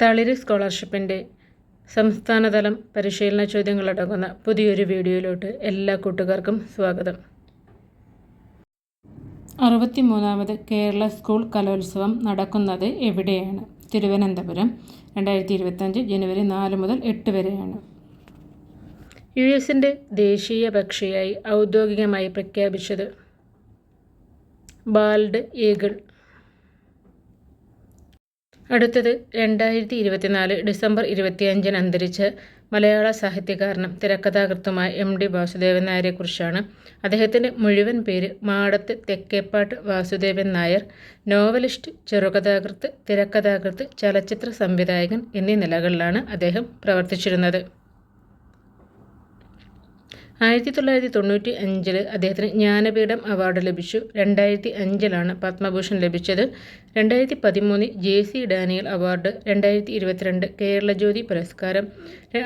തളിര് സ്കോളർഷിപ്പിന്റെ സംസ്ഥാനതലം പരിശീലന ചോദ്യങ്ങളടങ്ങുന്ന പുതിയൊരു വീഡിയോയിലോട്ട് എല്ലാ കൂട്ടുകാർക്കും സ്വാഗതം. അറുപത്തിമൂന്നാമത് കേരള സ്കൂൾ കലോത്സവം നടക്കുന്നത് എവിടെയാണ്? തിരുവനന്തപുരം രണ്ടായിരത്തി ഇരുപത്തഞ്ച് ജനുവരി നാല് മുതൽ എട്ട് വരെയാണ്. യു എസിന്റെ ദേശീയ പക്ഷിയായി ഔദ്യോഗികമായി പ്രഖ്യാപിച്ചത് ബാൽഡ് ഈഗിൾ അടുത്തത് രണ്ടായിരത്തി ഇരുപത്തിനാല് ഡിസംബർ ഇരുപത്തിയഞ്ചിന് അന്തരിച്ച മലയാള സാഹിത്യകാരനും തിരക്കഥാകൃത്തുമായ എം ഡി വാസുദേവൻ നായരെക്കുറിച്ചാണ് അദ്ദേഹത്തിന്റെ മുഴുവൻ പേര് മാടത്ത് തെക്കേപ്പാട്ട് വാസുദേവൻ നായർ നോവലിസ്റ്റ് ചെറുകഥാകൃത്ത് തിരക്കഥാകൃത്ത് ചലച്ചിത്ര സംവിധായകൻ എന്നീ നിലകളിലാണ് അദ്ദേഹം പ്രവർത്തിച്ചിരുന്നത്. ആയിരത്തി തൊള്ളായിരത്തി തൊണ്ണൂറ്റി അഞ്ചിൽ അദ്ദേഹത്തിന് ജ്ഞാനപീഠം അവാർഡ് ലഭിച്ചു. രണ്ടായിരത്തി അഞ്ചിലാണ് പത്മഭൂഷൺ ലഭിച്ചത്. രണ്ടായിരത്തി പതിമൂന്നിൽ ജെ സി ഡാനിയൽ അവാർഡ് രണ്ടായിരത്തി ഇരുപത്തിരണ്ട് കേരളജ്യോതി പുരസ്കാരം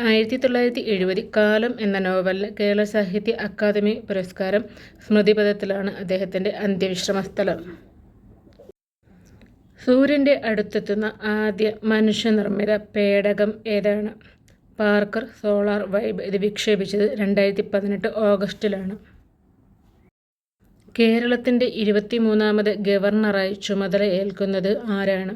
ആയിരത്തി തൊള്ളായിരത്തി എഴുപത് കാലം എന്ന നോവലിന് കേരള സാഹിത്യ അക്കാദമി പുരസ്കാരം സ്മൃതിപഥത്തിലാണ് അദ്ദേഹത്തിന്റെ അന്ത്യവിശ്രമ സ്ഥലം സൂര്യന്റെ അടുത്തെത്തുന്ന ആദ്യ മനുഷ്യനിർമ്മിത പേടകം ഏതാണ്? പാർക്കർ സോളാർ വൈബ് ഇത് വിക്ഷേപിച്ചത് രണ്ടായിരത്തി പതിനെട്ട് ഓഗസ്റ്റിലാണ്. കേരളത്തിന്റെ ഇരുപത്തിമൂന്നാമത് ഗവർണറായി ചുമതല ഏൽക്കുന്നത് ആരാണ്?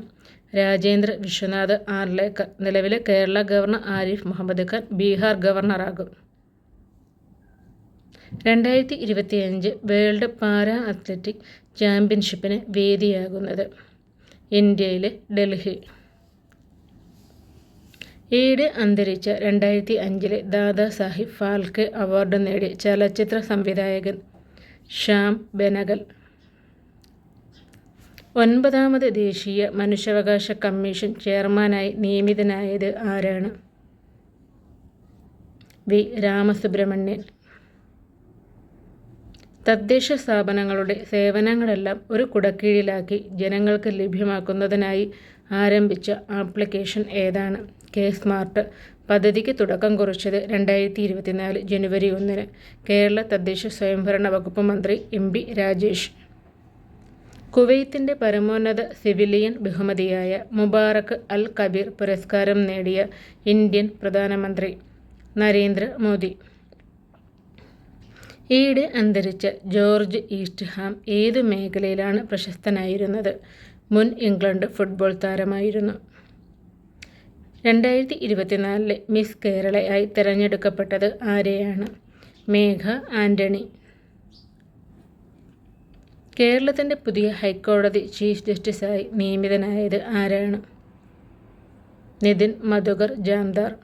രാജേന്ദ്ര വിശ്വനാഥ് ആർലേക്കർ. നിലവിലെ കേരള ഗവർണർ ആരിഫ് മുഹമ്മദ് ഖാൻ ബീഹാർ ഗവർണറാകും. രണ്ടായിരത്തി ഇരുപത്തിയഞ്ച് വേൾഡ് പാരാ അത്ലറ്റിക് ചാമ്പ്യൻഷിപ്പിന് വേദിയാകുന്നത് ഇന്ത്യയിലെ ഡൽഹി. ഈയിടെ അന്തരിച്ച രണ്ടായിരത്തി അഞ്ചിലെ ദാദാ സാഹിബ് ഫാൽക്കെ അവാർഡ് നേടിയ ചലച്ചിത്ര സംവിധായകൻ ശ്യാം ബെനഗൽ. ഒൻപതാമത് ദേശീയ മനുഷ്യാവകാശ കമ്മീഷൻ ചെയർമാനായി നിയമിതനായത് ആരാണ്? വി. രാമസുബ്രഹ്മണ്യൻ. തദ്ദേശ സ്ഥാപനങ്ങളുടെ സേവനങ്ങളെല്ലാം ഒരു കുടക്കീഴിലാക്കി ജനങ്ങൾക്ക് ലഭ്യമാക്കുന്നതിനായി ആരംഭിച്ച ആപ്ലിക്കേഷൻ ഏതാണ്? K smart. പദ്ധതിക്ക് തുടക്കം കുറിച്ചത് രണ്ടായിരത്തി ഇരുപത്തിനാല് ജനുവരി ഒന്നിന്. കേരള തദ്ദേശ സ്വയംഭരണ വകുപ്പ് മന്ത്രി എം പി രാജേഷ്. കുവൈത്തിന്റെ പരമോന്നത സിവിലിയൻ ബഹുമതിയായ മുബാറക് അൽ കബീർ പുരസ്കാരം നേടിയ ഇന്ത്യൻ പ്രധാനമന്ത്രി നരേന്ദ്ര മോദി. ഈയിടെ അന്തരിച്ച ജോർജ് ഈസ്റ്റ്ഹാം ഏത് മേഖലയിലാണ് പ്രശസ്തനായിരുന്നത്? മുൻ ഇംഗ്ലണ്ട് ഫുട്ബോൾ താരമായിരുന്നു. രണ്ടായിരത്തി ഇരുപത്തിനാലിലെ മിസ് കേരളയായി തിരഞ്ഞെടുക്കപ്പെട്ടത് ആരെയാണ്? മേഘ ആന്റണി കേരളത്തിന്റെ പുതിയ ഹൈക്കോടതി ചീഫ് ജസ്റ്റിസായി നിയമിതനായത് ആരാണ്? നിതിൻ മധുകർ ജാംദാർ.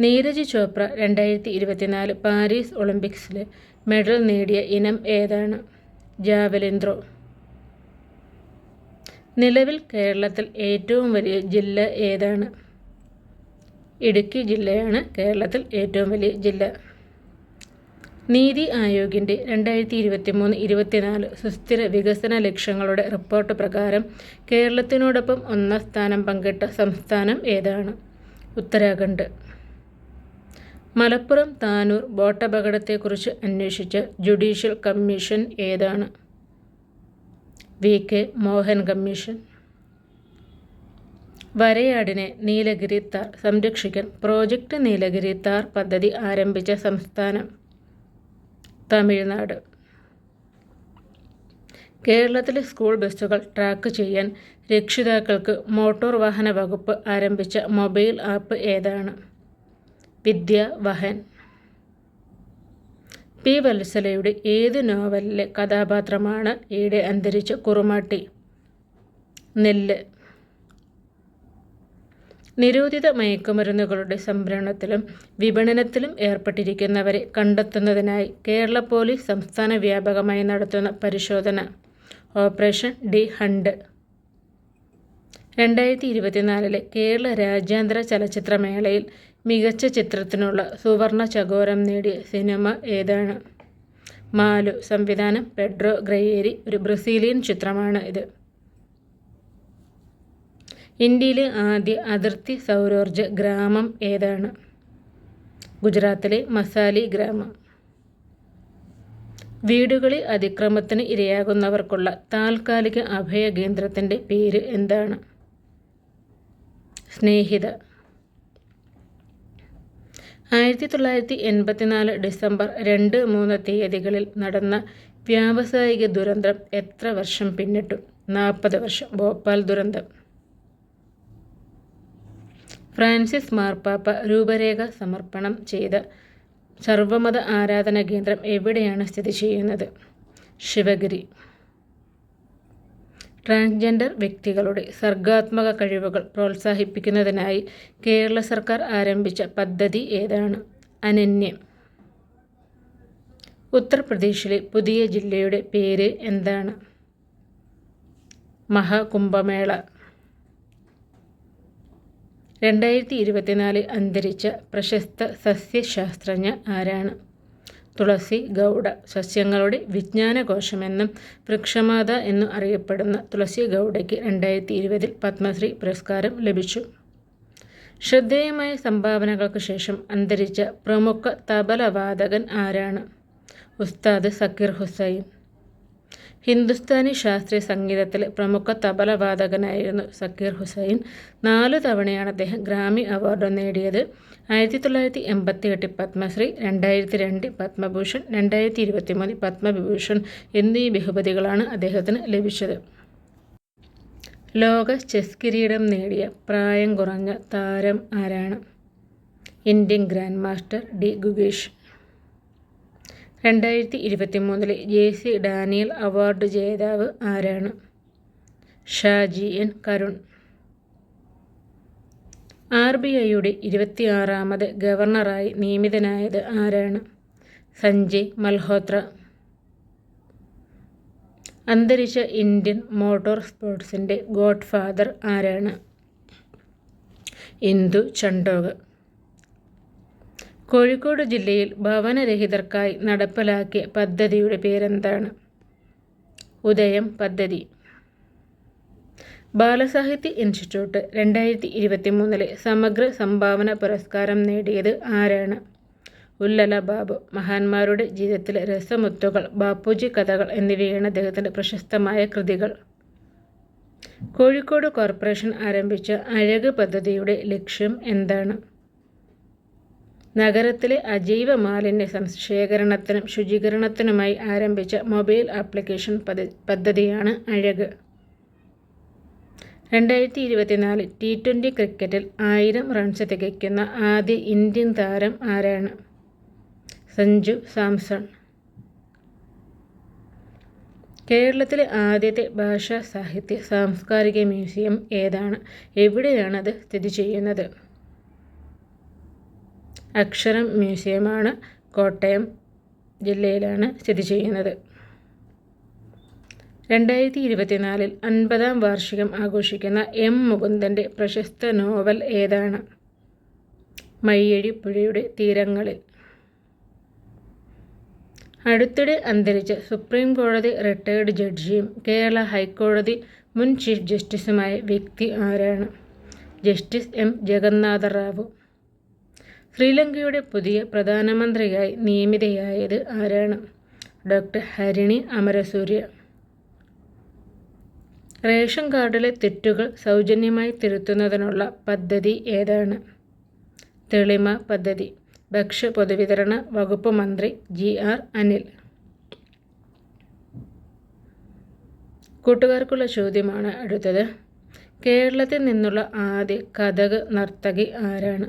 നീരജ് ചോപ്ര രണ്ടായിരത്തി ഇരുപത്തിനാല് പാരീസ് ഒളിമ്പിക്സിൽ മെഡൽ നേടിയ ഇനം ഏതാണ്? ജാവലിൻ നിലവിൽ കേരളത്തിൽ ഏറ്റവും വലിയ ജില്ല ഏതാണ്? ഇടുക്കി ജില്ലയാണ് കേരളത്തിൽ ഏറ്റവും വലിയ ജില്ല. നീതി ആയോഗിന്റെ രണ്ടായിരത്തി ഇരുപത്തി മൂന്ന് ഇരുപത്തിനാല് സുസ്ഥിര വികസന ലക്ഷ്യങ്ങളുടെ റിപ്പോർട്ട് പ്രകാരം കേരളത്തിനോടൊപ്പം ഒന്നാം സ്ഥാനം പങ്കിട്ട സംസ്ഥാനം ഏതാണ്? ഉത്തരാഖണ്ഡ്. മലപ്പുറം താനൂർ ബോട്ടപകടത്തെക്കുറിച്ച് അന്വേഷിച്ച ജുഡീഷ്യൽ കമ്മീഷൻ ഏതാണ്? വി. കെ. മോഹൻ കമ്മീഷൻ. വരയാടിനെ നീലഗിരി താർ സംരക്ഷിക്കാൻ പ്രോജക്റ്റ് നീലഗിരി താർ പദ്ധതി ആരംഭിച്ച സംസ്ഥാനം തമിഴ്നാട്. കേരളത്തിലെ സ്കൂൾ ബസ്സുകൾ ട്രാക്ക് ചെയ്യാൻ രക്ഷിതാക്കൾക്ക് മോട്ടോർ വാഹന വകുപ്പ് ആരംഭിച്ച മൊബൈൽ ആപ്പ് ഏതാണ്? വിദ്യ വഹൻ പി. വത്സലയുടെ ഏത് നോവലിലെ കഥാപാത്രമാണ് ഈടെ അന്തരിച്ച കുറുമാട്ടി? നെല്ല്. നിരോധിത മയക്കുമരുന്നുകളുടെ സംഭരണത്തിലും വിപണനത്തിലും ഏർപ്പെട്ടിരിക്കുന്നവരെ കണ്ടെത്തുന്നതിനായി കേരള പോലീസ് സംസ്ഥാന വ്യാപകമായി നടത്തുന്ന പരിശോധന. Operation D hunt. രണ്ടായിരത്തി ഇരുപത്തിനാലിലെ കേരള രാജ്യാന്തര ചലച്ചിത്രമേളയിൽ മികച്ച ചിത്രത്തിനുള്ള സുവർണ ചകോരം നേടിയ സിനിമ ഏതാണ്? മാലു സംവിധാനം പെഡ്രോ ഗ്രയേരി ഒരു ബ്രസീലിയൻ ചിത്രമാണ് ഇത്. ഇന്ത്യയിലെ ആദ്യ അതിർത്തി സൗരോർജ ഗ്രാമം ഏതാണ്? ഗുജറാത്തിലെ മസാലി ഗ്രാമം. വീടുകളിൽ അതിക്രമത്തിന് ഇരയാകുന്നവർക്കുള്ള താൽക്കാലിക അഭയ കേന്ദ്രത്തിന്റെ പേര് എന്താണ്? സ്നേഹിത. ആയിരത്തി തൊള്ളായിരത്തി എൺപത്തിനാല് ഡിസംബർ രണ്ട് മൂന്ന് തീയതികളിൽ നടന്ന വ്യാവസായിക ദുരന്തം എത്ര വർഷം പിന്നിട്ടു? നാൽപ്പത് വർഷം. ഭോപ്പാൽ ദുരന്തം. ഫ്രാൻസിസ് മാർപ്പാപ്പ രൂപരേഖ സമർപ്പണം ചെയ്ത സർവമത ആരാധന കേന്ദ്രം എവിടെയാണ് സ്ഥിതി ചെയ്യുന്നത്? ശിവഗിരി. ട്രാൻസ്ജെൻഡർ വ്യക്തികളുടെ സർഗാത്മക കഴിവുകൾ പ്രോത്സാഹിപ്പിക്കുന്നതിനായി കേരള സർക്കാർ ആരംഭിച്ച പദ്ധതി ഏതാണ്? അനന്യം. ഉത്തർപ്രദേശിലെ പുതിയ ജില്ലയുടെ പേര് എന്താണ്? മഹാകുംഭമേള. രണ്ടായിരത്തി ഇരുപത്തിനാല് അന്തരിച്ച പ്രശസ്ത സസ്യശാസ്ത്രജ്ഞ ആരാണ്? തുളസി ഗൗഡ സസ്യങ്ങളുടെ വിജ്ഞാനകോശമെന്നും വൃക്ഷമാത എന്നും അറിയപ്പെടുന്ന തുളസി ഗൗഡയ്ക്ക് രണ്ടായിരത്തി ഇരുപതിൽ പത്മശ്രീ പുരസ്കാരം ലഭിച്ചു. ശ്രദ്ധേയമായ സംഭാവനകൾക്ക് ശേഷം അന്തരിച്ച പ്രമുഖ തബലവാദകൻ ആരാണ്? ഉസ്താദ് സക്കീർ ഹുസൈൻ. ഹിന്ദുസ്ഥാനി ശാസ്ത്രീയ സംഗീതത്തിലെ പ്രമുഖ തബല വാദകനായിരുന്നു സക്കീർ ഹുസൈൻ. നാല് തവണയാണ് അദ്ദേഹം ഗ്രാമി അവാർഡ് നേടിയത്. ആയിരത്തി തൊള്ളായിരത്തി എൺപത്തി എട്ട് പത്മശ്രീ രണ്ടായിരത്തി രണ്ട് പത്മഭൂഷൺ രണ്ടായിരത്തി ഇരുപത്തി മൂന്ന് പത്മവിഭൂഷൺ എന്നീ ബഹുമതികളാണ് അദ്ദേഹത്തിന് ലഭിച്ചത്. ലോക ചെസ് കിരീടം നേടിയ പ്രായം കുറഞ്ഞ താരം ആരാണ്? Indian grand master D Gukesh രണ്ടായിരത്തി ഇരുപത്തി മൂന്നിലെ ജെ സി ഡാനിയൽ അവാർഡ് ജേതാവ് ആരാണ്? Shaji N Karun. R B ഐയുടെ ഇരുപത്തിയാറാമത് ഗവർണറായി നിയമിതനായത് ആരാണ്? സഞ്ജയ് മൽഹോത്ര. അന്തരിച്ച ഇന്ത്യൻ മോട്ടോർ സ്പോർട്സിന്റെ ഗോഡ് ഫാദർ ആരാണ്? ഇന്ദു ചണ്ടോഗ് കോഴിക്കോട് ജില്ലയിൽ ഭവനരഹിതർക്കായി നടപ്പിലാക്കിയ പദ്ധതിയുടെ പേരെന്താണ്? ഉദയം പദ്ധതി. ബാലസാഹിത്യ ഇൻസ്റ്റിറ്റ്യൂട്ട് രണ്ടായിരത്തി ഇരുപത്തി മൂന്നിലെ സമഗ്ര സംഭാവന പുരസ്കാരം നേടിയത് ആരാണ്? ഉല്ലല ബാബു. മഹാന്മാരുടെ ജീവിതത്തിലെ രസമുത്തുകൾ ബാപ്പുജി കഥകൾ എന്നിവയാണ് അദ്ദേഹത്തിന്റെ പ്രശസ്തമായ കൃതികൾ. കോഴിക്കോട് കോർപ്പറേഷൻ ആരംഭിച്ച അഴക് പദ്ധതിയുടെ ലക്ഷ്യം എന്താണ്? നഗരത്തിലെ അജൈവ മാലിന്യ ശേഖരണത്തിനും ശുചീകരണത്തിനുമായി ആരംഭിച്ച മൊബൈൽ ആപ്ലിക്കേഷൻ പദ്ധതിയാണ് അഴക്. രണ്ടായിരത്തി ഇരുപത്തിനാല് ടി ട്വന്റി ക്രിക്കറ്റിൽ ആയിരം റൺസ് തികയ്ക്കുന്ന ആദ്യ ഇന്ത്യൻ താരം ആരാണ്? സഞ്ജു സാംസൺ. കേരളത്തിലെ ആദ്യത്തെ ഭാഷാ സാഹിത്യ സാംസ്കാരിക മ്യൂസിയം ഏതാണ്? എവിടെയാണത് സ്ഥിതി ചെയ്യുന്നത്? അക്ഷരം മ്യൂസിയമാണ്. കോട്ടയം ജില്ലയിലാണ് സ്ഥിതി ചെയ്യുന്നത്. രണ്ടായിരത്തി ഇരുപത്തിനാലിൽ അൻപതാം വാർഷികം ആഘോഷിക്കുന്ന എം മുകുന്ദന്റെ പ്രശസ്ത നോവൽ ഏതാണ്? മയ്യഴി പുഴയുടെ തീരങ്ങളിൽ. അടുത്തിടെ അന്തരിച്ച സുപ്രീം കോടതി റിട്ടയർഡ് ജഡ്ജിയും കേരള ഹൈക്കോടതി മുൻ ചീഫ് ജസ്റ്റിസുമായ വ്യക്തി ആരാണ്? Justice M. ജഗന്നാഥ റാവു ശ്രീലങ്കയുടെ പുതിയ പ്രധാനമന്ത്രിയായി നിയമിതയായത് ആരാണ്? ഡോക്ടർ ഹരിണി അമരസൂര്യ. റേഷൻ കാർഡിലെ തെറ്റുകൾ സൗജന്യമായി തിരുത്തുന്നതിനുള്ള പദ്ധതി ഏതാണ്? തെളിമ പദ്ധതി. ഭക്ഷ്യ പൊതുവിതരണ വകുപ്പ് മന്ത്രി ജി ആർ അനിൽ. കൂട്ടുകാർക്കുള്ള ചോദ്യമാണ് അടുത്തത്. കേരളത്തിൽ നിന്നുള്ള ആദ്യ കഥക് നർത്തകി ആരാണ്?